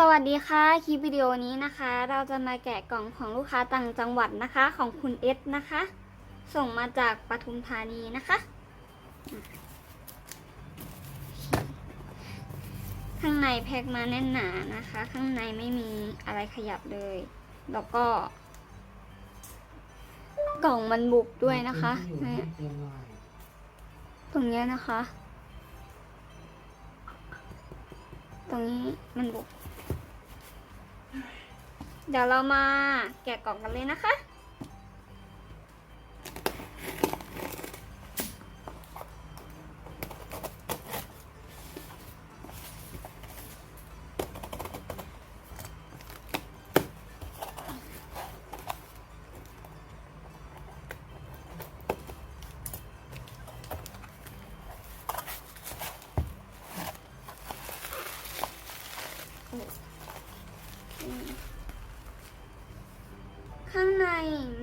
สวัสดีค่ะ คลิปวิดีโอนี้นะคะ เราจะมาแกะกล่องของลูกค้าต่างจังหวัดนะคะ ของคุณเอสนะคะ ส่งมาจากปทุมธานีนะคะ ข้างในแพ็คมาแน่นหนานะคะ ข้างในไม่มีอะไรขยับเลย แล้วก็ กล่องมันบุบด้วยนะคะเนี่ยเต็มหน่อยตรงเนี้ยนะคะ ตรงนี้มันบุก เดี๋ยวเรามาแกะกล่องกันเลยนะคะ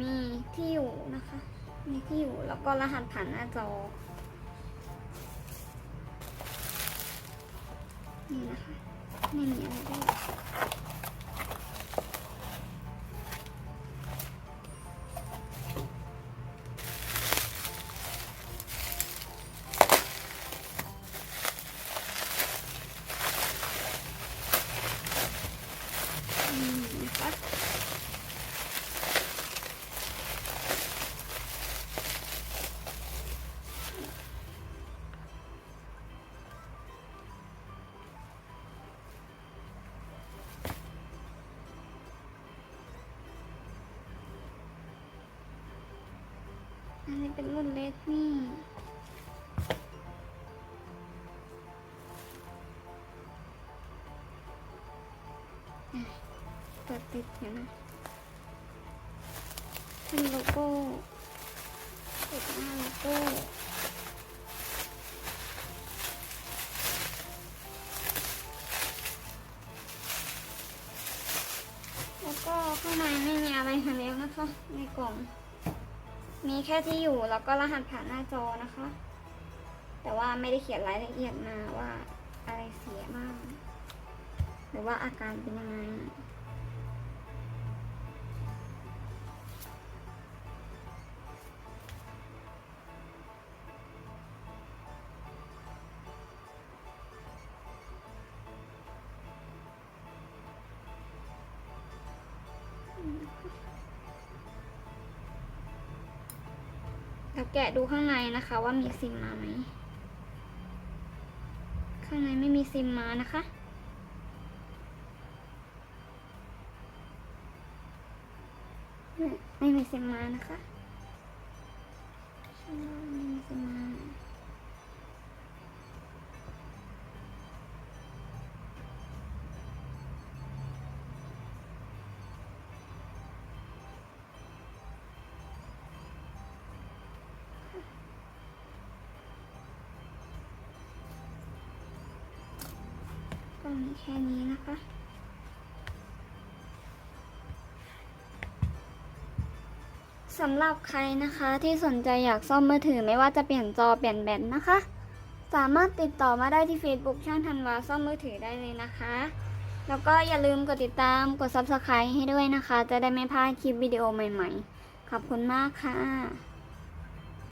มีที่อยู่นะคะ มีที่อยู่แล้วก็รหัสผ่านหน้าจอ นี่นะคะ ไม่มีอะไรเลย อันนี้เป็นรุ่นเล็กนี่เปิดติดเห็นไหมเป็นโลโก้ติดหน้าโลโก้แล้วก็ข้างในไม่มีอะไรให้แล้วนะคะในกล่อง มีแค่ที่อยู่แล้วก็รหัสผ่านหน้าจอนะคะ แต่ว่าไม่ได้เขียนรายละเอียดมาว่าอะไรเสียบ้าง หรือว่าอาการเป็นยังไงแล้ แกะดูข้างในนะคะว่ามีซิมมาไหม ข้างในไม่มีซิมมานะคะ ไม่มีซิมมานะคะ แค่นี้นะคะ สำหรับใครนะคะที่สนใจอยากซ่อมมือถือไม่ว่าจะเปลี่ยนจอเปลี่ยนแบตนะคะ สามารถติดต่อมาได้ที่ Facebook ช่างธันวาซ่อมมือถือได้เลยนะคะ แล้วก็อย่าลืมกดติดตามกด Subscribe ให้ด้วยนะคะ จะได้ไม่พลาดคลิปวิดีโอใหม่ๆ ขอบคุณมากค่ะ